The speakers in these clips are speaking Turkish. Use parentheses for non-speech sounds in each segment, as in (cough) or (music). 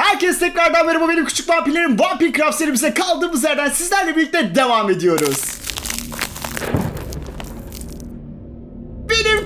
Herkes tekrardan merhaba benim küçük vampirlerim Vampir Craft serimize kaldığımız yerden sizlerle birlikte devam ediyoruz.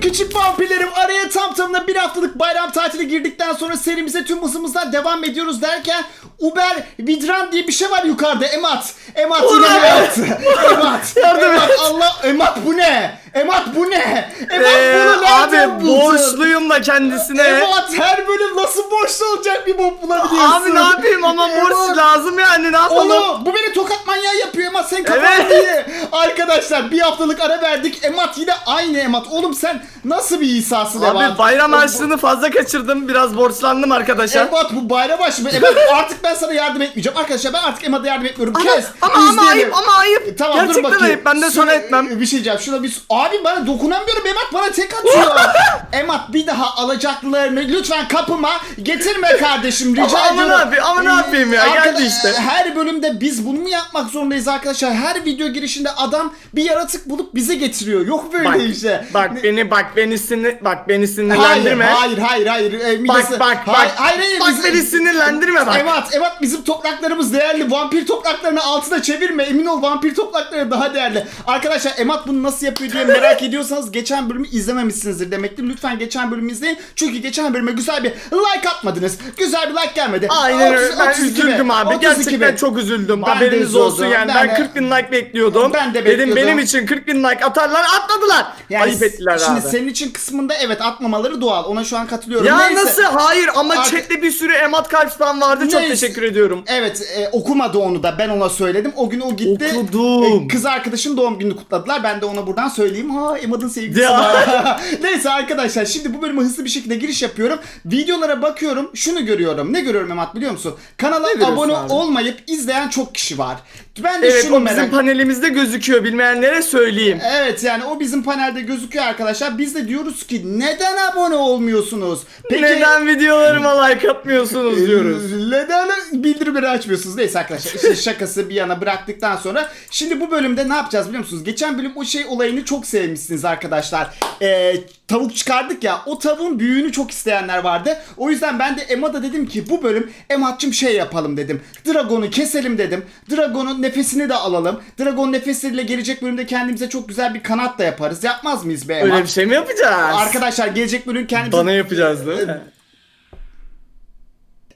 Küçük vampirlerim araya tam tamına bir haftalık bayram tatili girdikten sonra serimize tüm hızımızla devam ediyoruz derken Uber Vidran diye bir şey var yukarıda Emat. Emat yine yaptı? Emat. Yardım Emat et. Allah Emat bu ne? Emat bu ne? Emat Ee, bunu nereden abi buldun? borçluyum da kendisine. Emat her bölüm nasıl borçlu olacak bir bok bulabiliyorsun? Abi ne yapayım ama borç Emat. lazım yani ne yapalım? Oğlum bu beni tokat manyağı yapıyor Emat sen kafan Evet. iyi. Arkadaşlar bir haftalık ara verdik Emat yine aynı Emat. Oğlum sen nasıl bir İsa'sın? Abi bayram harçlığını fazla kaçırdım biraz borçlandım arkadaşa. Emat bu bayram aşı mı? Emat artık ben sana yardım etmeyeceğim. Arkadaşlar ben artık Emat'a yardım etmiyorum. Ama, Kes. ama, ama izleyelim. ayıp ama ayıp. E, Tamam dur Gerçekten bakayım. ayıp ben de Şuna- etmem. Bir şey diyeceğim. Şuna bir... Abi bana dokunamıyorum. Emat bana tek atıyor. (laughs) Emat bir daha alacaklarını lütfen kapıma getirme kardeşim. Rica Ama- ama ediyorum. ne yapayım- ama ne yapayım ya? Arkada- Geldi işte. Her bölümde biz bunu mu yapmak zorundayız arkadaşlar? Her video girişinde adam bir yaratık bulup bize getiriyor. Yok böyle Bak, işte. bak beni bak beni sinir bak beni Hayır, sinirlendirme. hayır, hayır, hayır. E, Bak midesi- bak bak. Hayır, hayır, hayır. Bak beni sinirlendirme bak. Evet, evet bizim topraklarımız değerli. Vampir topraklarını altına çevirme. Emin ol vampir toprakları daha değerli. Arkadaşlar Emat bunu nasıl yapıyor diye merak (laughs) ediyorsanız geçen bölümü izlememişsinizdir demektir. Lütfen geçen bölümü izleyin. Çünkü geçen bölüme güzel bir like atmadınız. Güzel bir like gelmedi. Aynen öyle. 30 Ben 32 üzüldüm abi. 32 Gerçekten bin. çok üzüldüm. Ben de Haberiniz olsun üzüldüm. yani. Ben Ben, de- 40 bin like bekliyordum. Ben de Dedim bekliyordum. benim için 40 bin like atarlar atmadılar. Yani Ayıp ettiler Şimdi abi. Senin için kısmında evet atmamaları doğal. Ona şu an katılıyorum. Ya Neyse. nasıl? Hayır ama Arka- chatte bir sürü Emat Kalps'tan vardı. Çok Neyse. teşekkür ediyorum. Evet e, okumadı onu da ben ona söyledim. O gün o gitti. Okudum. E, kız arkadaşın doğum gününü kutladılar. Ben de ona buradan söyleyeyim. Ha Emad'ın sevgilisi Ya. var. (laughs) Neyse arkadaşlar şimdi bu bölüme hızlı bir şekilde giriş yapıyorum. Videolara bakıyorum. Şunu görüyorum. Ne görüyorum Emad biliyor musun? Kanala görüyorsun abone abi? olmayıp izleyen çok kişi var. Ben de Evet şunu o bizim merak panelimizde gözüküyor. Bilmeyenlere söyleyeyim. Evet yani o bizim panelde gözüküyor arkadaşlar. Biz de diyoruz ki neden abone olmuyorsunuz? Neden videolarıma like atmıyorsunuz diyoruz. Ee, Neden bildirimleri açmıyorsunuz? Neyse arkadaşlar işte (laughs) şakası bir yana bıraktıktan sonra şimdi bu bölümde ne yapacağız biliyor musunuz? Geçen bölüm o şey olayını çok sevmişsiniz arkadaşlar. Ee, tavuk çıkardık ya o tavuğun büyüğünü çok isteyenler vardı. O yüzden ben de Emma dedim ki bu bölüm Emmat'cım şey yapalım dedim. Dragon'u keselim dedim. Dragon'un nefesini de alalım. Dragon nefesiyle gelecek bölümde kendimize çok güzel bir kanat da yaparız. Yapmaz mıyız be Emma? Öyle bir şey mi yapacağız? Arkadaşlar gelecek bölüm kendimize Bana yapacağız değil mi?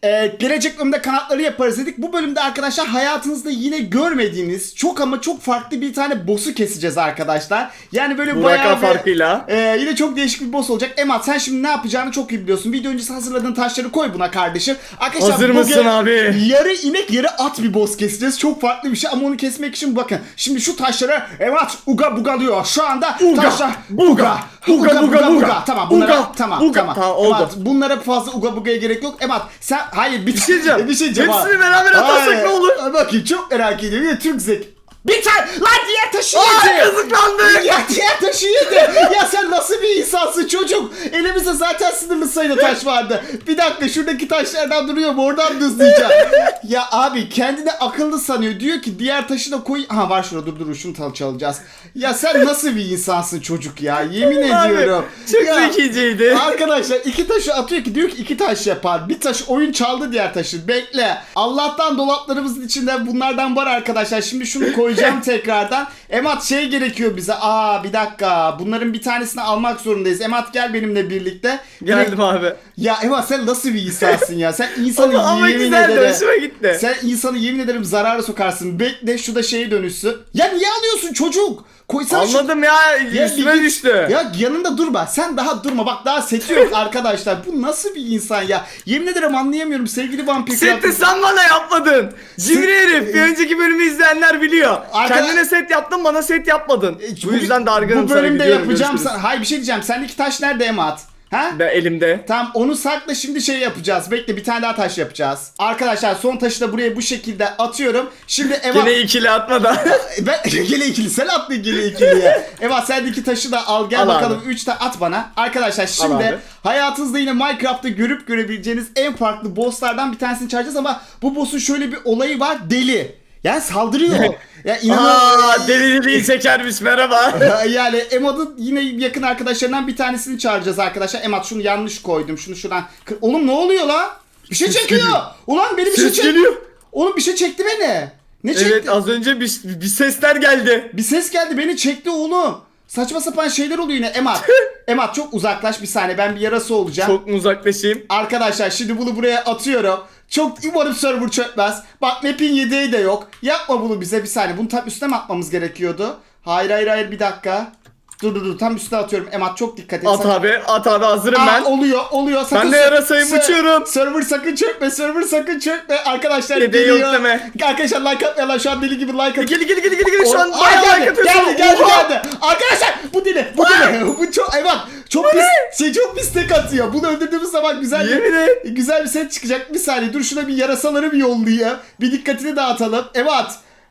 Ee, gelecek bölümde kanatları yaparız dedik. Bu bölümde arkadaşlar hayatınızda yine görmediğiniz çok ama çok farklı bir tane boss'u keseceğiz arkadaşlar. Yani böyle Buraka bayağı bir- farkıyla. Ee, yine çok değişik bir boss olacak. Emat sen şimdi ne yapacağını çok iyi biliyorsun. Video öncesi hazırladığın taşları koy buna kardeşim. Arkadaşlar Hazır bugün mısın abi? Yarı inek yarı at bir boss keseceğiz. Çok farklı bir şey ama onu kesmek için bakın. Şimdi şu taşları Emat uga bugalıyor. Şu anda Uga, taşlar buga, uga buga buga. Tamam bunlara Uga, tamam buga. tamam. Tamam, oldu. Emat, bunlara fazla uga bugaya gerek yok. Emat sen hayır bir, şey diyeceğim. (laughs) bir şey diyeceğim. Hepsini beraber atarsak ne olur? Bakayım çok merak ediyorum. Türk zek. Bir tane lan diğer taşı Aa yedi. kazıklandık. Ya diğer taşı yedi. ya sen nasıl bir insansın çocuk? Elimizde zaten sınırlı sayıda taş vardı. Bir dakika şuradaki taşlardan duruyor mu? Oradan da hızlayacağım. (laughs) ya abi kendini akıllı sanıyor. Diyor ki diğer taşı da koy. Ha var şurada dur dur şunu çalacağız. Ya sen nasıl bir insansın çocuk ya? Yemin Abi, ediyorum. Çok Ya, zekiceydi. Arkadaşlar iki taşı atıyor ki diyor ki iki taş yapar. Bir taş oyun çaldı diğer taşı. Bekle. Allah'tan dolaplarımızın içinde bunlardan var arkadaşlar. Şimdi şunu koyacağım tekrardan. Emat şey gerekiyor bize. Aa bir dakika. Bunların bir tanesini almak zorundayız. Emat gel benimle birlikte. Geldim abi. Ya Emat sen nasıl bir insansın ya? Sen insanı Ama, ama yemin güzeldi ederim. hoşuma gitti. Sen insanı yemin ederim zarara sokarsın. Bekle şu da şeye dönüşsün. Ya niye alıyorsun çocuk? Koysana şu Anladım ya ya üstüme bir git- düştü. Ya yanında durma. Sen daha durma. Bak daha seti yok (laughs) arkadaşlar. Bu nasıl bir insan ya? Yemin ederim anlayamıyorum sevgili vampir. Seti Kral- sen bana yapmadın. Cimri herif. Bir önceki bölümü izleyenler biliyor. Arka- Kendine set yaptın bana set yapmadın. Bu Bugün- yüzden dargınım Bu sana bölümde gidiyorum. yapacağım. görüşürüz. Sana... Hayır bir şey diyeceğim. Sendeki taş nerede Emat? Ha? Ben elimde. Tamam onu sakla şimdi şey yapacağız. Bekle bir tane daha taş yapacağız. Arkadaşlar son taşı da buraya bu şekilde atıyorum. Şimdi Emat... Yine ikili atmadan. (laughs) Ben (laughs) gele ikili sen at bir gele ikiliye. Evet sendeki taşı da al gel Al bakalım abi. 3 tane at bana. Arkadaşlar şimdi hayatınızda yine Minecraft'ta görüp görebileceğiniz en farklı bosslardan bir tanesini çağıracağız ama bu boss'un şöyle bir olayı var deli. Yani saldırıyor. (laughs) ya inanılmaz. Deliliği çekermiş merhaba. (laughs) yani Emad'ın yine yakın arkadaşlarından bir tanesini çağıracağız arkadaşlar. Emad şunu yanlış koydum. Şunu şuradan. Oğlum ne oluyor lan? Bir şey Ses çekiyor. geliyor. Ulan benim bir şey çek. geliyor. Oğlum bir şey çekti beni. Ne çekti? Evet az önce bir, bir sesler geldi. Bir ses geldi beni çekti oğlum. Saçma sapan şeyler oluyor yine. Emat. (laughs) Emat çok uzaklaş bir saniye. Ben bir yarası olacağım. Çok mu uzaklaşayım? Arkadaşlar şimdi bunu buraya atıyorum. Çok umarım server çökmez. Bak map'in yedeği de yok. Yapma bunu bize bir saniye. Bunu tam üstüne mi atmamız gerekiyordu? Hayır hayır hayır bir dakika. Dur dur dur tam üstüne atıyorum. Emat çok dikkat et. At Sakın- abi at abi hazırım Aa, ben. oluyor oluyor. Sakın Ben de ser- yarasayım, ser- uçuyorum. Server sakın çökme. Server sakın çökme. Arkadaşlar Yedeği geliyor. yok deme. Arkadaşlar like atmayanlar şu an deli gibi like atıyor. Gel gel gel gel gel şu an Aa, bayağı geldi, like atıyorsun. Geldi geldi Oha! geldi. Arkadaşlar bu deli bu deli. (laughs) bu çok evet çok pis şey çok pis tek atıyor. Bunu öldürdüğümüz zaman güzel Yemin bir, et. güzel bir set çıkacak. Bir saniye dur şuna bir yarasaları bir yollayayım. Bir dikkatini dağıtalım. Evet.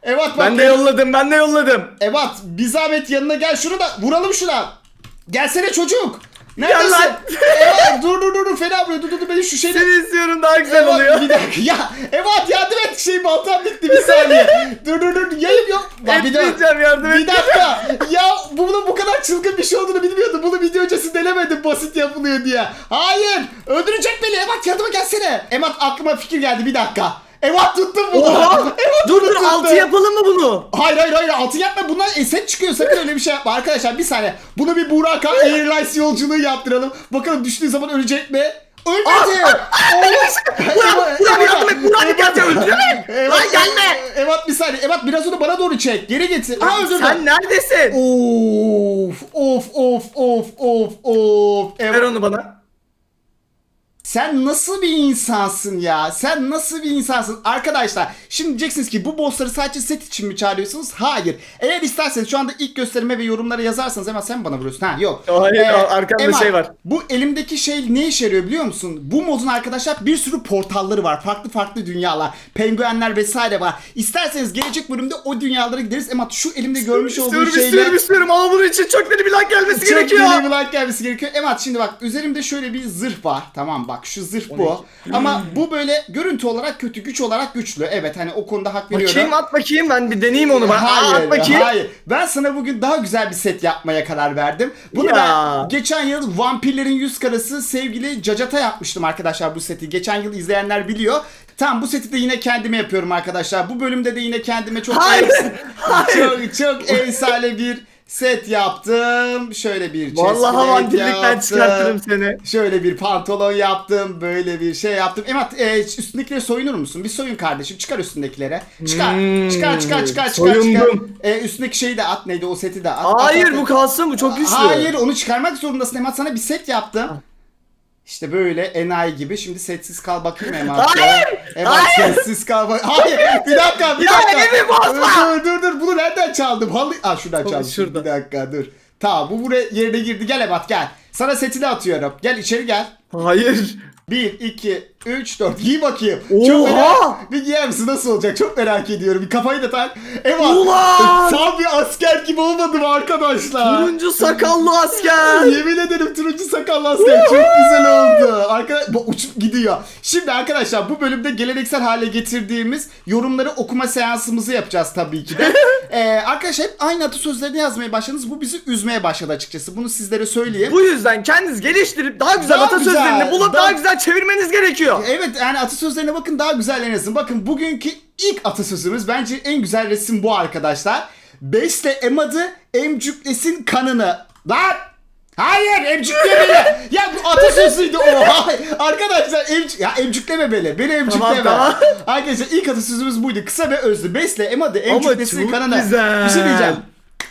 Bak. Ben de yolladım ben de yolladım. Evet bir zahmet yanına gel şunu da vuralım şuna. Gelsene çocuk. Neredesin? lan. evet dur dur dur dur fena vuruyor. Dur dur dur benim şu şeyle. Seni istiyorum daha güzel Evet, oluyor. bir dakika ya. Evet yardım et şey baltam bitti bir saniye. dur dur dur yayın yok. Bak, bir dakika. Yardım Bir et. dakika. ya bunun bu kadar çılgın bir şey olduğunu bilmiyordum. Bunu video öncesi denemedim basit yapılıyor diye. Hayır. Öldürecek beni. Emat yardıma gelsene. Emat aklıma fikir geldi bir dakika. Emat tuttum bunu. Oha! Dur dur tuttu. altı yapalım mı bunu? Hayır hayır hayır altı yapma bunlar eset çıkıyor sakın öyle bir şey yapma arkadaşlar bir saniye bunu bir Burak Han Airlines yolculuğu yaptıralım bakalım düştüğü zaman ölecek mi? Ölmedi! Oğlum! Burak, Burak yardım et, Burak geldi, öldürme! Lan gelme! Evat bir saniye Evat biraz onu bana doğru çek geri getir Ha özür Sen dilerim neredesin? Of of of of of of Ver onu bana. Sen nasıl bir insansın ya? Sen nasıl bir insansın? Arkadaşlar şimdi diyeceksiniz ki bu bossları sadece set için mi çağırıyorsunuz? Hayır. Eğer isterseniz şu anda ilk gösterime ve yorumlara yazarsanız hemen sen bana vuruyorsun. Ha yok. Hayır, arkamda Emad, şey var. Bu elimdeki şey ne işe yarıyor biliyor musun? Bu modun arkadaşlar bir sürü portalları var. Farklı farklı dünyalar. Penguenler vesaire var. İsterseniz gelecek bölümde o dünyalara gideriz. Ama şu elimde görmüş olduğun istiyorum, şeyler... istiyorum, istiyorum ama bunun için çok deli bir like gelmesi Çok gerekiyor. deli bir like gelmesi gerekiyor. Evet şimdi bak üzerimde şöyle bir zırh var. Tamam bak şu zırh bu. Ama bu böyle görüntü olarak kötü, güç olarak güçlü. Evet hani o konuda hak veriyorum. Bakayım at bakayım ben bir deneyeyim onu. Bak, Hayır, at bakayım. hayır. Ben sana bugün daha güzel bir set yapmaya karar verdim. Bunu Ya. ben geçen yıl Vampirlerin Yüz Karası sevgili Cacat'a yapmıştım arkadaşlar bu seti. Geçen yıl izleyenler biliyor. Tamam bu seti de yine kendime yapıyorum arkadaşlar. Bu bölümde de yine kendime çok Hayır, çok çok (laughs) efsane bir set yaptım. Şöyle bir Vallahi yaptım. çıkartırım seni. Şöyle bir pantolon yaptım. Böyle bir şey yaptım. Emat e, üstündekileri soyunur musun? Bir soyun kardeşim. Çıkar üstündekilere. Çıkar. Hmm, çıkar çıkar çıkar çıkar. çıkar. soyundum. E, üstündeki şeyi de at. Neydi o seti de at. Hayır at, bu at. kalsın bu çok güçlü. Hayır onu çıkarmak zorundasın. Emat sana bir set yaptım. İşte böyle enayi gibi. Şimdi setsiz kal bakayım Emat. Hayır! Emat Hayır! sessiz kal bak. Hayır bir dakika bir Ya dakika. elimi bozma! Dur dur dur bunu nereden çaldım? Halı... Aa şuradan çaldım. şurada. Bir dakika dur. Tamam bu buraya yerine girdi. Gel Emat gel. Sana setini atıyorum. Gel içeri gel. Hayır. 1, 2, 3, 4. Giy bakayım. Oha! Çok merak. Bir giyer misin? Nasıl olacak? Çok merak ediyorum. Bir kafayı da tak. Evat. Ulan! Tam bir asker gibi olmadı mı arkadaşlar? Turuncu sakallı asker. Yemin ederim turuncu sakallı asker çok güzel oldu. Arkadaş bu uçup gidiyor. Şimdi arkadaşlar bu bölümde geleneksel hale getirdiğimiz yorumları okuma seansımızı yapacağız tabii ki de. (laughs) ee, arkadaşlar hep aynı atasözlerini yazmaya başladınız. Bu bizi üzmeye başladı açıkçası. Bunu sizlere söyleyeyim. Bu yüzden kendiniz geliştirip daha güzel Daha atasözlerini güzel, bulup daha- daha güzel çevirmeniz gerekiyor. Evet yani atasözlerine bakın daha güzellerine yazın. Bakın bugünkü ilk atasözümüz bence en güzel resim bu arkadaşlar. Besle emadı emcüklesin kanını. Lan! Hayır emcükleme beni. ya bu atasözüydü (laughs) o. Arkadaşlar emc ya emcükleme beni. Beni emcükleme. tamam. Arkadaşlar ilk atasözümüz buydu. Kısa ve özlü. Besle emadı emcüklesin çok kanını. güzel. Bir şey diyeceğim.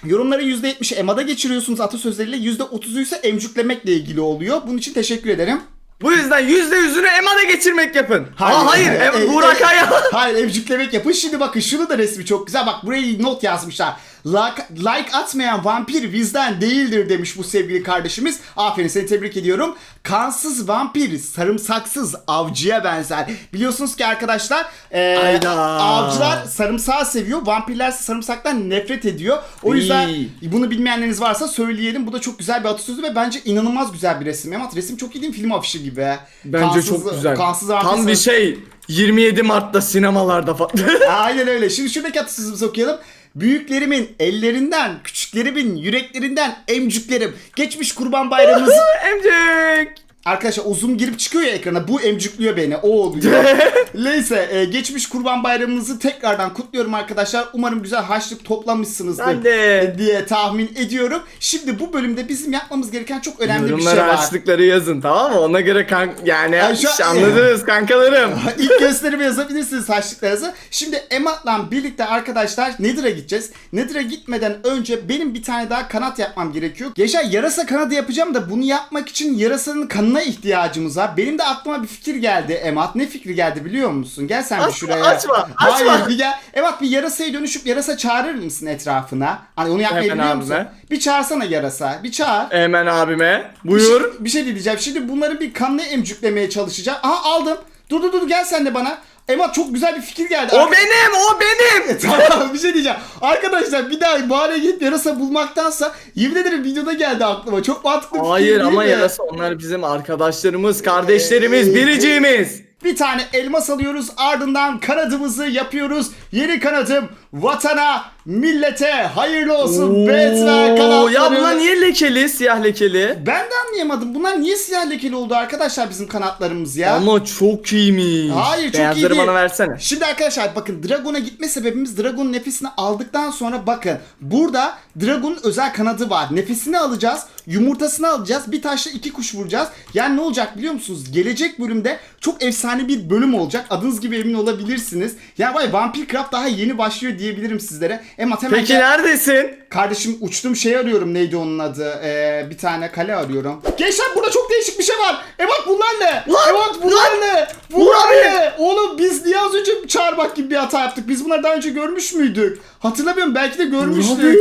Yorumların %70'i emada geçiriyorsunuz atasözleriyle. %30'u ise emcüklemekle ilgili oluyor. Bunun için teşekkür ederim. Bu yüzden yüzde yüzünü Emada geçirmek yapın. Hayır. Aa, hayır. E, e, Burak e. Hayır evciklemek yapın. Şimdi bakın şunu da resmi çok güzel. Bak burayı not yazmışlar. Like, like atmayan vampir bizden değildir demiş bu sevgili kardeşimiz. Aferin seni tebrik ediyorum. Kansız vampir sarımsaksız avcıya benzer. Biliyorsunuz ki arkadaşlar e, Ayda. avcılar sarımsağı seviyor. Vampirler sarımsaktan nefret ediyor. O yüzden İyi. bunu bilmeyenleriniz varsa söyleyelim. Bu da çok güzel bir atasözü ve bence inanılmaz güzel bir resim. Ama resim çok iyi değil mi? Film afişi gibi. Bence Kansız- çok güzel. Kansız vampir Tam bir şey 27 Mart'ta sinemalarda falan. (laughs) Aynen öyle. Şimdi şuradaki atasözümüzü okuyalım. Büyüklerimin ellerinden, küçüklerimin yüreklerinden emcüklerim. Geçmiş kurban bayramımız. (laughs) Emcik. Arkadaşlar o zoom girip çıkıyor ya ekrana. Bu emcikliyor beni. O oluyor. (laughs) Neyse e, geçmiş kurban bayramınızı tekrardan kutluyorum arkadaşlar. Umarım güzel harçlık toplamışsınızdır. Ben de. diye tahmin ediyorum. Şimdi bu bölümde bizim yapmamız gereken çok önemli bir Yorumlara şey var. harçlıkları yazın tamam mı? Ona göre kank yani Ay şu anladınız kankalarım. (laughs) İlk gösterimi yazabilirsiniz harçlıklarınızı. Şimdi Emat'la birlikte arkadaşlar Nether'a gideceğiz. Nether'a gitmeden önce benim bir tane daha kanat yapmam gerekiyor. Yaşar yarasa kanadı yapacağım da bunu yapmak için yarasanın kanına ihtiyacımız var. Benim de aklıma bir fikir geldi Emat. Ne fikri geldi biliyor musun? Gel sen bir şuraya. açma, Hayır açma. bir gel. Emat bir yarasaya dönüşüp yarasa çağırır mısın etrafına? Hani onu yapmayı Hemen biliyor abime. musun? Bir çağırsana yarasa. Bir çağır. Hemen abime. Bir Buyur. şey, bir şey diyeceğim. Şimdi bunların bir kanını emcüklemeye çalışacağım. Aha aldım. Dur dur dur gel sen de bana. Emma çok güzel bir fikir geldi. O Arka- benim, o benim. (laughs) tamam bir şey diyeceğim. Arkadaşlar bir daha mağaraya gidip yarasa bulmaktansa yemin ederim videoda geldi aklıma. Çok mantıklı bir fikir Hayır değil ama mi? yarasa onlar bizim arkadaşlarımız, kardeşlerimiz, Ee, biriciğimiz. Bir tane elmas alıyoruz ardından kanadımızı yapıyoruz. Yeni kanadım vatana, millete hayırlı olsun. Batman Oo, kanatları. ya bunlar niye lekeli, siyah lekeli? Ben de anlayamadım. Bunlar niye siyah lekeli oldu arkadaşlar bizim kanatlarımız ya? Ama çok iyiymiş. Hayır, çok iyi Beyazları değil. bana versene. Şimdi arkadaşlar bakın Dragon'a gitme sebebimiz Dragon'un nefesini aldıktan sonra bakın burada Dragon'un özel kanadı var. Nefesini alacağız, yumurtasını alacağız, bir taşla iki kuş vuracağız. Yani ne olacak biliyor musunuz? Gelecek bölümde çok efsane bir bölüm olacak. Adınız gibi emin olabilirsiniz. Ya vay Vampire Craft daha yeni başlıyor diyebilirim sizlere. Emat hemen Peki neredesin? Kardeşim uçtum şey arıyorum neydi onun adı? Ee, bir tane kale arıyorum. Gençler burada çok değişik bir şey var. Evat bunlar ne? Lan! Evat bunlar ne? Bunlar Bunlar ne? Oğlum biz niye az önce çağırmak gibi bir hata yaptık? Biz bunları daha önce görmüş müydük? Hatırlamıyorum belki de görmüştük.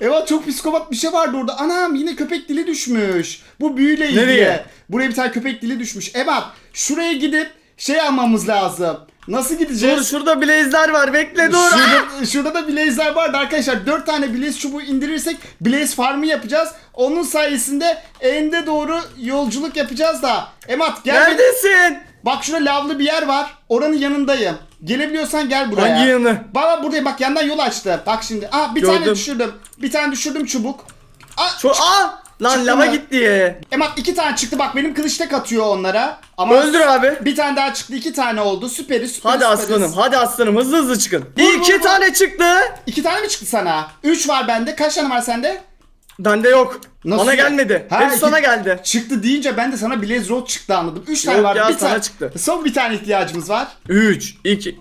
Evet çok psikopat bir şey vardı orada. Anam yine köpek dili düşmüş. Bu büyüyle ilgili. Nereye? Buraya bir tane köpek dili düşmüş. Evat şuraya gidip şey almamız lazım. Nasıl gideceğiz? Dur şurada blaze'ler var bekle dur. Şurada, şurada da blaze'ler vardı arkadaşlar. 4 tane blaze çubuğu indirirsek blaze farmı yapacağız. Onun sayesinde ende doğru yolculuk yapacağız da. Emat gel. bir- Neredesin? Bak şurada lavlı bir yer var. Oranın yanındayım. Gelebiliyorsan gel buraya. Hangi yanı? Baba buradayım bak yandan yol açtı. Bak şimdi. Aa bir tane Gördüm. düşürdüm. Bir tane düşürdüm çubuk. Aa, Şu aa lan Çıktı lava mı? gitti. Emat iki tane çıktı. Bak benim kılıç tek atıyor onlara. Ama Öldür abi. Bir tane daha çıktı. iki tane oldu. Süperi süperi Hadi süperiz. aslanım, hadi aslanım hızlı hızlı çıkın. Vur, İki vur, vur. tane çıktı. İki tane mi çıktı sana? Üç var bende. Kaç tane var sende? Bende yok. Nasıl Bana ya? gelmedi. Ha, Hepsi iki- sana geldi. Çıktı deyince ben de sana Blaze Road çıktı anladım. Üç tane Yok var. ya, bir sana tane çıktı. Son bir tane ihtiyacımız var. 3, 2.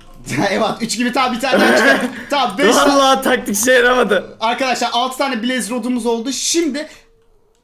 evet üç gibi tamam bir tane daha çıktı. (laughs) tamam beş tane. Vallahi taktik işe yaramadı. Arkadaşlar 6 tane Blaze Road'umuz oldu. Şimdi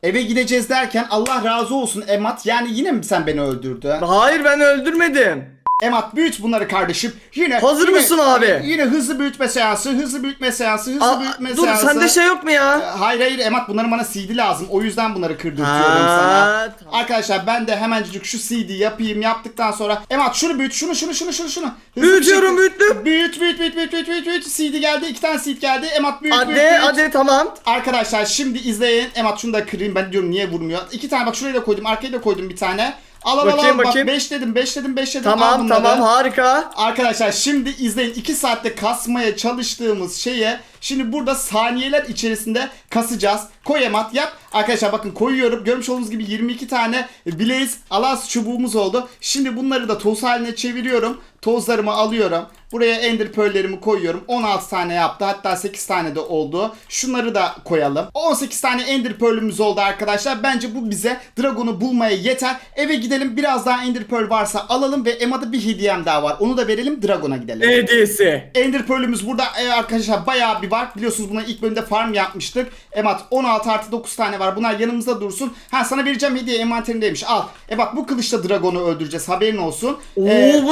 eve gideceğiz derken Allah razı olsun Emat. Yani yine mi sen beni öldürdün? Hayır ben öldürmedim. Emat büyüt bunları kardeşim. Yine Hazır yine- mısın abi? Yine hızlı büyütme seansı, hızlı büyütme seansı, hızlı Aa, büyütme dur seansı. sende şey yok mu ya? Hayır hayır Emat bunların bana CD lazım. O yüzden bunları kırdırtıyorum Ha, sana. tamam. Arkadaşlar ben de hemencik şu CD yapayım yaptıktan sonra Emat şunu büyüt şunu şunu şunu şunu şunu. Hızlı Büyütüyorum, büyüttüm. Büyüt büyüt büyüt büyüt büyüt büyüt büyüt. CD geldi iki tane CD geldi. Emat büyüt Hadi büyüt büyüt. hadi tamam. Arkadaşlar şimdi izleyin. Emat şunu da kırayım. Ben diyorum niye vurmuyor. İki tane bak şuraya da koydum. Arkaya da koydum bir tane. Al al al, Bakayım, al. Bak bakayım. 5 dedim 5 dedim 5 dedim. Al Tamam bunları. tamam harika. Arkadaşlar şimdi izleyin 2 saatte kasmaya çalıştığımız şeye şimdi burada saniyeler içerisinde kasacağız. Koy emat yap. Arkadaşlar bakın koyuyorum. Görmüş olduğunuz gibi 22 tane Blaze Alas çubuğumuz oldu. Şimdi bunları da toz haline çeviriyorum. Tozlarımı alıyorum. Buraya Ender Pearl'lerimi koyuyorum. 16 tane yaptı. Hatta 8 tane de oldu. Şunları da koyalım. 18 tane Ender Pearl'ümüz oldu arkadaşlar. Bence bu bize Dragon'u bulmaya yeter. Eve gidelim. Biraz daha Ender Pearl varsa alalım ve Emad'a bir hediyem daha var. Onu da verelim. Dragon'a gidelim. Hediyesi. Ender Pearl'ümüz burada e, arkadaşlar bayağı bir var. Biliyorsunuz buna ilk bölümde farm yapmıştık. Emat 16 artı 9 tane var. Bunlar yanımızda dursun. Ha sana vereceğim hediye envanterindeymiş. Al. E bak bu kılıçla Dragon'u öldüreceğiz. Haberin olsun. Oo Ee?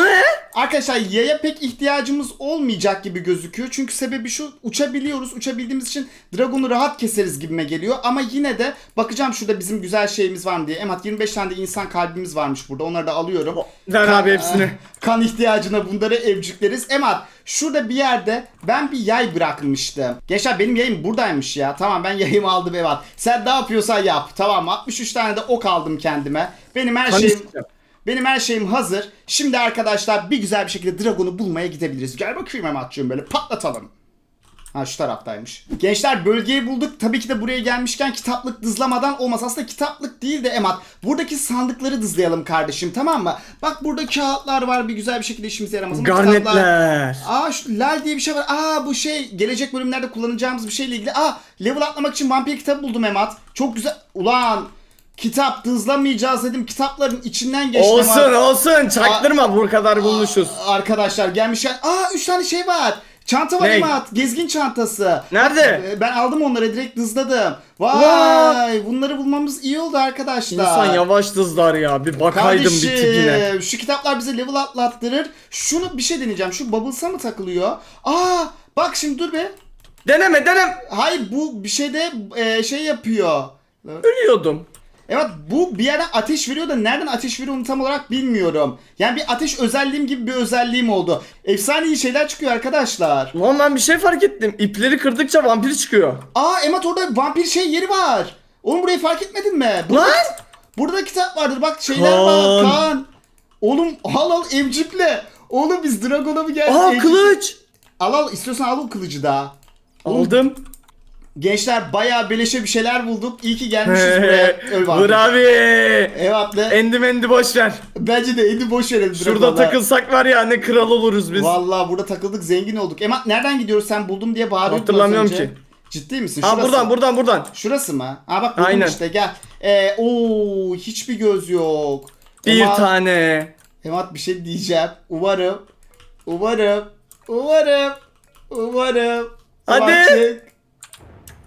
Arkadaşlar yaya pek ihtiyacımız olmayacak gibi gözüküyor. Çünkü sebebi şu uçabiliyoruz. Uçabildiğimiz için Dragon'u rahat keseriz gibime geliyor. Ama yine de bakacağım şurada bizim güzel şeyimiz var mı diye. Emat 25 tane de insan kalbimiz varmış burada. Onları da alıyorum. Ver abi hepsini. (laughs) Kan ihtiyacına bunları evcikleriz. Emat şurada bir yerde ben bir yay bırakmıştım. Gençler benim yayım buradaymış ya. Tamam ben yayımı aldım Emat. Sen ne yapıyorsan yap. Tamam 63 tane de ok aldım kendime. Benim her şeyim... Benim her şeyim hazır. Şimdi arkadaşlar bir güzel bir şekilde Dragon'u bulmaya gidebiliriz. Gel bakayım Emat'cığım böyle patlatalım. Ha şu taraftaymış. Gençler bölgeyi bulduk. Tabii ki de buraya gelmişken kitaplık dızlamadan olmaz. Aslında kitaplık değil de Emat. Buradaki sandıkları dızlayalım kardeşim tamam mı? Bak burada kağıtlar var bir güzel bir şekilde işimize yaramaz. ama kitaplar- Garnetler. Aa şu lal diye bir şey var. Aa bu şey gelecek bölümlerde kullanacağımız bir şeyle ilgili. Aa level atlamak için vampir kitabı buldum Emat. Çok güzel. Ulan kitap dızlamayacağız dedim. Kitapların içinden geçtim. Olsun Emat. olsun çaktırma bu kadar bulmuşuz. Arkadaşlar gelmişken aa 3 tane şey var. Çanta var Ne? Emat. Gezgin çantası. Nerede? E, ben aldım onları direkt dızladım. Vay Vay. bunları bulmamız iyi oldu arkadaşlar. İnsan yavaş dızlar ya bir bakaydım bir tipine. Kardeşim şu kitaplar bize level atlattırır. Şunu bir şey deneyeceğim. Şu Bubbles'a mı takılıyor? Aa bak şimdi dur be. Deneme denem. Hayır bu bir şeyde e, şey yapıyor. Ölüyordum. Evet bu bir yerden ateş veriyor da nereden ateş veriyor onu tam olarak bilmiyorum. Yani bir ateş özelliğim gibi bir özelliğim oldu. Efsane iyi şeyler çıkıyor arkadaşlar. Ulan ben bir şey fark ettim. İpleri kırdıkça vampir çıkıyor. Aa Emat orada vampir şey yeri var. Oğlum burayı fark etmedin mi? Burada, Lan! burada kitap vardır bak şeyler var. Kaan. Kaan. Oğlum al al emciple. Oğlum biz Dragon'a mı geldik? Aa Emcikle- kılıç. Al al istiyorsan al o kılıcı da. Oğlum, Aldım. Gençler bayağı beleşe bir şeyler bulduk. İyi ki gelmişiz buraya. Vur abi. Evet be. Endi mendi boş ver. Bence de edi boş verelim. Şurada Dragon'a. takılsak var ya ne kral oluruz biz. Vallahi burada takıldık zengin olduk. Emat nereden gidiyoruz sen buldum diye bağırıyordun Hatırlamıyorum ki. Ciddi misin? Ha Şurası. buradan buradan buradan. Şurası mı? Ha bak buldum Aynen. işte gel. Ee, oo hiçbir göz yok. Bir Emat, tane. Emat bir şey diyeceğim. Umarım. Umarım. Umarım. Umarım. Hadi. Baktık.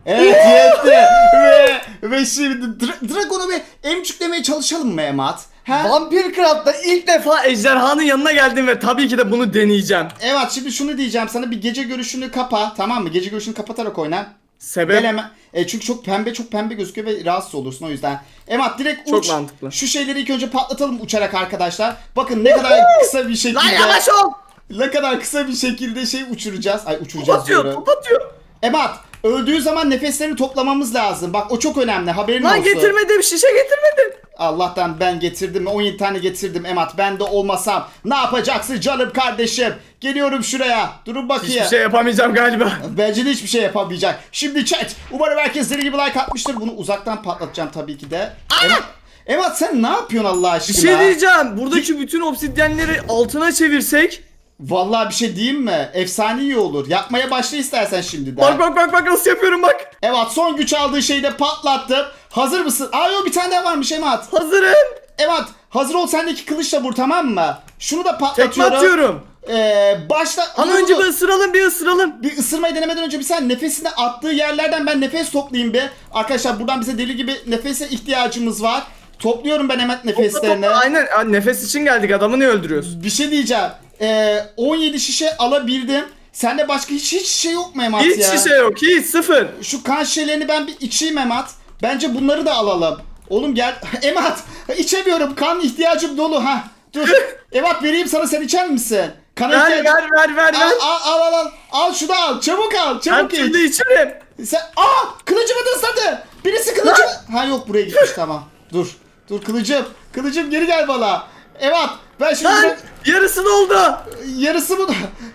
Evet yetti. ve, ve şimdi Dra- Dragon'u bir emcüklemeye çalışalım mı Emat? Ha? Vampir Craft'ta ilk defa ejderhanın yanına geldim ve tabii ki de bunu deneyeceğim. Evet şimdi şunu diyeceğim sana bir gece görüşünü kapa tamam mı? Gece görüşünü kapatarak oyna. Sebep? Gel hemen. E, çünkü çok pembe çok pembe gözüküyor ve rahatsız olursun o yüzden. Emat direkt Çok uç. mantıklı. Şu şeyleri ilk önce patlatalım uçarak arkadaşlar. Bakın ne kadar kısa bir şekilde. Lan yavaş ol. Ne kadar kısa bir şekilde şey uçuracağız. Ay uçuracağız Top atıyor diyorum. top atıyor. Emat öldüğü zaman nefeslerini toplamamız lazım. Bak o çok önemli haberin Lan olsun. getirmedim şişe getirmedim. Allah'tan ben getirdim. 17 tane getirdim Emat. Ben de olmasam ne yapacaksın canım kardeşim? Geliyorum şuraya. Durun bakayım. Hiçbir şey yapamayacağım galiba. Bence de hiçbir şey yapamayacak. Şimdi chat. Umarım herkes deli gibi like atmıştır. Bunu uzaktan patlatacağım tabii ki de. Emat, Emat sen ne yapıyorsun Allah Bir aşkına? şey diyeceğim. Buradaki bütün obsidyenleri altına çevirsek. Vallahi bir şey diyeyim mi? Efsane iyi olur. Yapmaya başla istersen şimdiden. Bak bak bak bak nasıl yapıyorum bak. Evet son güç aldığı şeyi de patlattım. Hazır mısın? Aa yok bir tane daha varmış Emat. Hazırım. Evet hazır ol sendeki kılıçla vur tamam mı? Şunu da Tekme patlatıyorum. atıyorum. Ee, başla... Ama Dur, önce dur, bir ısıralım bir ısıralım. Bir ısırmayı denemeden önce bir sen nefesini attığı yerlerden ben nefes toplayayım bir. Arkadaşlar buradan bize deli gibi nefese ihtiyacımız var. Topluyorum ben hemen nefeslerini. Aynen Aa, nefes için geldik adamı ne öldürüyoruz? Bir şey diyeceğim. Ee, 17 şişe alabildim. Sende başka hiç hiç şey yok mu Emat Hiç ya? şişe yok hiç sıfır. Şu kan şişelerini ben bir içeyim Emat. Bence bunları da alalım. Oğlum gel. (laughs) Emat içemiyorum. Kan ihtiyacım dolu ha. Dur. (laughs) Emat vereyim sana sen içer misin? Kana Ver ihtiyacım- ver ver ver Al, ver. al al al al. Al şunu al. Çabuk al. Ben Çabuk iç. şimdi içerim. Sen aa kılıcımı da ısladı. Birisi kılıcımı. Ha yok buraya gitmiş tamam. Dur. Dur kılıcım. Kılıcım geri gel bana. Evet. Ben şimdi Lan yarısı doldu. yarısı mı?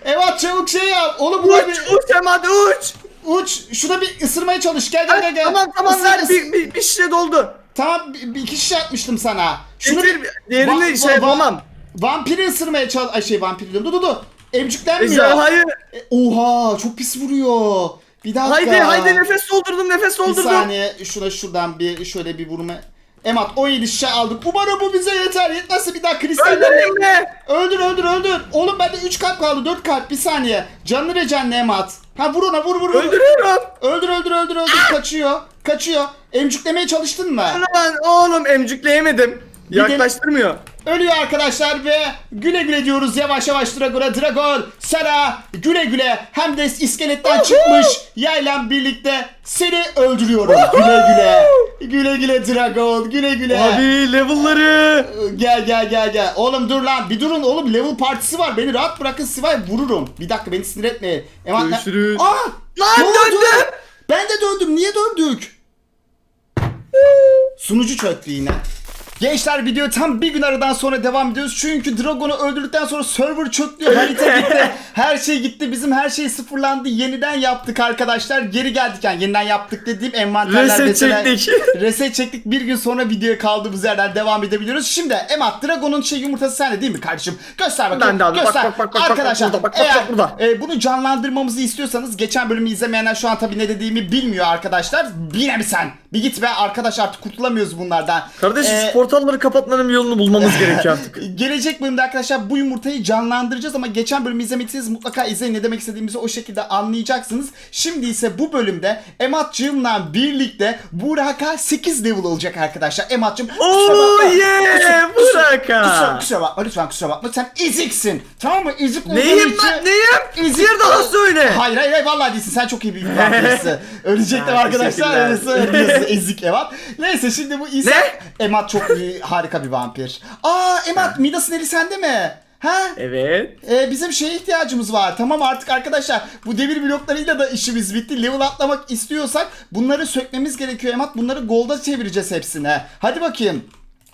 Evet çabuk şey yap. Oğlum buraya Uç bir uç hemen uç. uç. Şuna bir ısırmaya çalış. Gel gel gel. gel. Tamam tamam Isır, ver ısır. bir, bir, bir şişe doldu. Tamam bir, bir iki şişe atmıştım sana. Şunu Getir bir diğerini Va- şey va- yapamam. vampiri ısırmaya çal. Ay şey vampir diyorum. Dur dur dur. Emcüklenmiyor. Ejderhayı. E, Oha çok pis vuruyor. Bir dakika. Haydi haydi nefes doldurdum nefes Bir doldurdum. saniye şuna şuradan bir şöyle bir vurma. Emat 17 şişe aldık. Umarım bu bize yeter. Yetmezse bir daha kristallerle... Öldürün be. Öldür öldür öldür. Oğlum bende 3 kalp kaldı 4 kalp bir saniye. Canlı recanlı Emat. Ha vur ona vur vur vur. Öldürüyorum. Öldür öldür öldür öldür. Kaçıyor. Kaçıyor. Emcüklemeye çalıştın mı? Lan oğlum emcükleyemedim. de- Yaklaştırmıyor. Ölüyor arkadaşlar ve güle güle diyoruz yavaş yavaş Dragon'a. Dragon sana güle güle hem de iskeletten çıkmış yayla birlikte seni öldürüyorum. Güle güle. Güle güle Dragon. Güle güle. Abi level'ları. Gel gel gel gel. Oğlum dur lan. Bir durun oğlum. Level partisi var. Beni rahat bırakın Sivay vururum. Bir dakika beni sinir etmeyin. Emat, Görüşürüz. Aa! Lan döndüm. Ben de döndüm. Niye döndük? Sunucu çöktü yine. Gençler video tam bir gün aradan sonra devam ediyoruz. Çünkü Dragon'u öldürdükten sonra server çöktü. Harita gitti. (laughs) her şey gitti. Bizim her şey sıfırlandı. Yeniden yaptık arkadaşlar. Geri geldik yani. Yeniden yaptık dediğim envanterler Reset mesela- çektik. (laughs) Reset çektik. Bir gün sonra videoya kaldığımız yerden devam edebiliyoruz. Şimdi Emat Dragon'un şey yumurtası sende değil mi kardeşim? Göster bakayım. Ben de. Bak, Göster. bak, bak, bak, bak, Arkadaşlar bak, bak, eğer bak, burada. e, bunu canlandırmamızı istiyorsanız geçen bölümü izlemeyenler şu an tabii ne dediğimi bilmiyor arkadaşlar. Yine mi sen? Bir git be arkadaş artık kurtulamıyoruz bunlardan. Kardeşim E, şu portalları kapatmanın bir yolunu bulmamız (laughs) gerekiyor artık. Gelecek bölümde arkadaşlar bu yumurtayı canlandıracağız ama geçen bölümü izlemediyseniz mutlaka izleyin ne demek istediğimizi o şekilde anlayacaksınız. Şimdi ise bu bölümde Emat'cığımla birlikte Burak'a 8 level olacak arkadaşlar. Emat'cığım kusura Oh bakma. yeah! Kusura, Buraka! kusura bakma lütfen kusura bakma sen eziksin. Tamam mı? Olduğun Neyim için- ben neyim? Ezik- Bir daha söyle. Hayır hayır hayır vallahi değilsin sen çok iyi bir vampirsin. (laughs) Ölecektim arkadaşlar ölüyorsun ezik Emat. Neyse şimdi bu İsa. Ne? Emat çok iyi, harika bir vampir. Aa Emat Midas'ın eli sende mi? Ha? Evet. Ee, bizim şeye ihtiyacımız var. Tamam artık arkadaşlar bu devir bloklarıyla da işimiz bitti. Level atlamak istiyorsak bunları sökmemiz gerekiyor Emat. Bunları golda çevireceğiz hepsine. Hadi bakayım.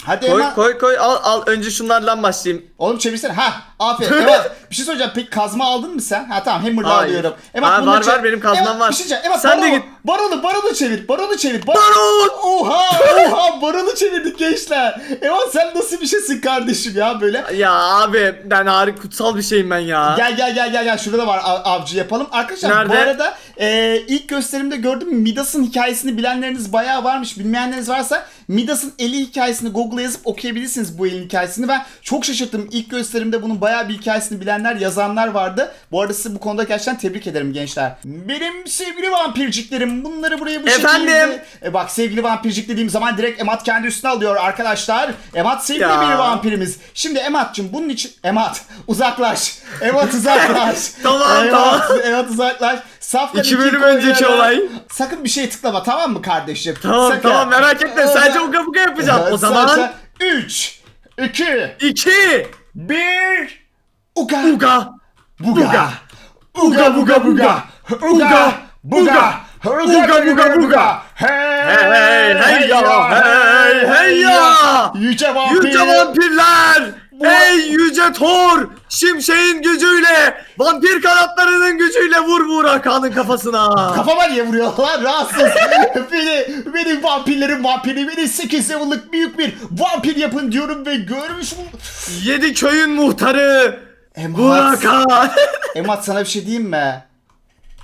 Hadi Koy Emat. koy koy al al önce şunlardan başlayayım. Oğlum çevirsene. Ha aferin. (laughs) Emat bir şey söyleyeceğim. Peki kazma aldın mı sen? Ha tamam hammer'la Hayır. alıyorum. Ha, bununla var, var, benim kazmam Emat, var. Bir şey diyeceğim. Emat Sen de baronu, git. Baronu, baronu çevir. Baronu çevir. Bar- Baron! Oha (laughs) oha baronu çevirdik gençler. Emat sen nasıl bir şeysin kardeşim ya böyle. Ya abi ben harika kutsal bir şeyim ben ya. Gel gel gel gel gel şurada da var av- avcı yapalım. Arkadaşlar bu Nerede? arada e, ilk gösterimde gördüm Midas'ın hikayesini bilenleriniz bayağı varmış. Bilmeyenleriniz varsa Midas'ın eli hikayesini Google'a yazıp okuyabilirsiniz bu elin hikayesini. Ben çok şaşırttım. İlk gösterimde bunun bayağı bir hikayesini bilenler, yazanlar vardı. Bu arada sizi bu konuda gerçekten tebrik ederim gençler. Benim sevgili vampirciklerim bunları buraya bu Efendim? şekilde... E bak sevgili vampircik dediğim zaman direkt Emat kendi üstüne alıyor arkadaşlar. Emat sevgili Ya. bir vampirimiz. Şimdi Emat'cığım bunun için... Emat (laughs) uzaklaş. Emat uzaklaş. (laughs) Tamam, Emat, tamam. Emat uzaklaş. Safkan İki bölüm önceki olay. Sakın bir şey tıklama tamam mı kardeşim? Tamam Sakın. tamam merak etme Ee, sadece uka buka yapacağım. O zaman 3, 2, 2 1... Uga. Uga Buga. Uga buga buga. Uga buga. Uga buga buga. Hey Hey hey ya hey hey ya Yüce vampir. Yüce vampirler Ey yüce Thor Şimşeğin gücüyle Vampir kanatlarının gücüyle vur Buraka'nın kafasına Kafama niye vuruyorlar rahatsız. (laughs) beni, beni vampirlerin vampiri, beni 8 level'lık büyük bir vampir yapın diyorum ve görmüş mü? Yedi köyün muhtarı Buraka (laughs) Emat sana bir şey diyeyim mi?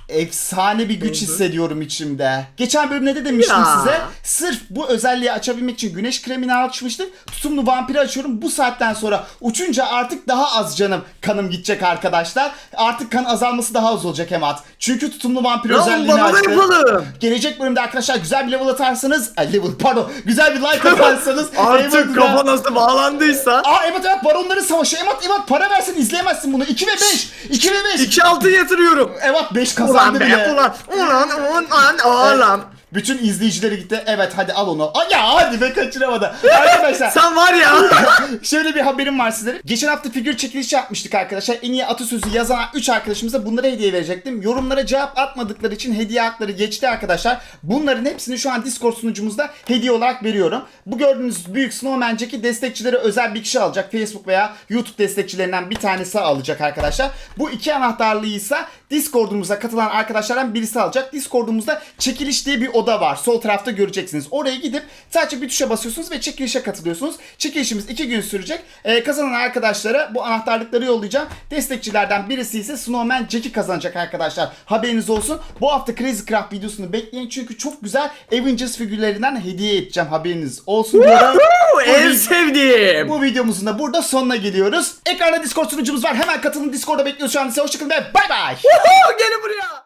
Efsane bir güç hissediyorum içimde. Geçen bölümde de demiştim Ya. size. Sırf bu özelliği açabilmek için güneş kremini açmıştık. Tutumlu vampiri açıyorum. Bu saatten sonra uçunca artık daha az canım kanım gidecek arkadaşlar. Artık kan azalması daha az olacak Emat. Çünkü tutumlu vampir Lan özelliğini açtı. yapalım Gelecek bölümde arkadaşlar güzel bir level atarsanız, ay level pardon, güzel bir like (laughs) atarsanız Artık kafa nasıl bağlandıysa Aa evet evet baronların savaşı. Emat Emat para versin izleyemezsin bunu. 2 ve 5. 2 ve 5. 2 altı yatırıyorum Evet 5 Ulan kazandı be bile. ulan ulan ulan ulan Bütün izleyicileri gitti. Evet hadi al onu. Aa, ya hadi be kaçıramadı. (laughs) Arkadaşlar Sen var ya (laughs) şöyle bir haberim var sizlere. Geçen hafta figür çekilişi yapmıştık arkadaşlar. En iyi atasözü yazan 3 arkadaşımıza bunlara hediye verecektim. Yorumlara cevap atmadıkları için hediye hakları geçti arkadaşlar. Bunların hepsini şu an Discord sunucumuzda hediye olarak veriyorum. Bu gördüğünüz büyük Snowman Jack'i destekçilere özel bir kişi alacak. Facebook veya YouTube destekçilerinden bir tanesi alacak arkadaşlar. Bu iki anahtarlığı ise Discord'umuza katılan arkadaşlardan birisi alacak. Discord'umuzda çekiliş diye bir oda var. Sol tarafta göreceksiniz. Oraya gidip sadece bir tuşa basıyorsunuz ve çekilişe katılıyorsunuz. Çekilişimiz iki gün sürecek. Ee, kazanan arkadaşlara bu anahtarlıkları yollayacağım. Destekçilerden birisi ise Snowman Jack'i kazanacak arkadaşlar. Haberiniz olsun. Bu hafta Crazy Craft videosunu bekleyin çünkü çok güzel Avengers figürlerinden hediye edeceğim. Haberiniz olsun diyorum. En sevdiğim bu videomuzun da burada sonuna geliyoruz. Ekranda Discord sunucumuz var. Hemen katılın Discord'da bekliyoruz şu an size. Hoşçakalın ve bay bay. Gelin buraya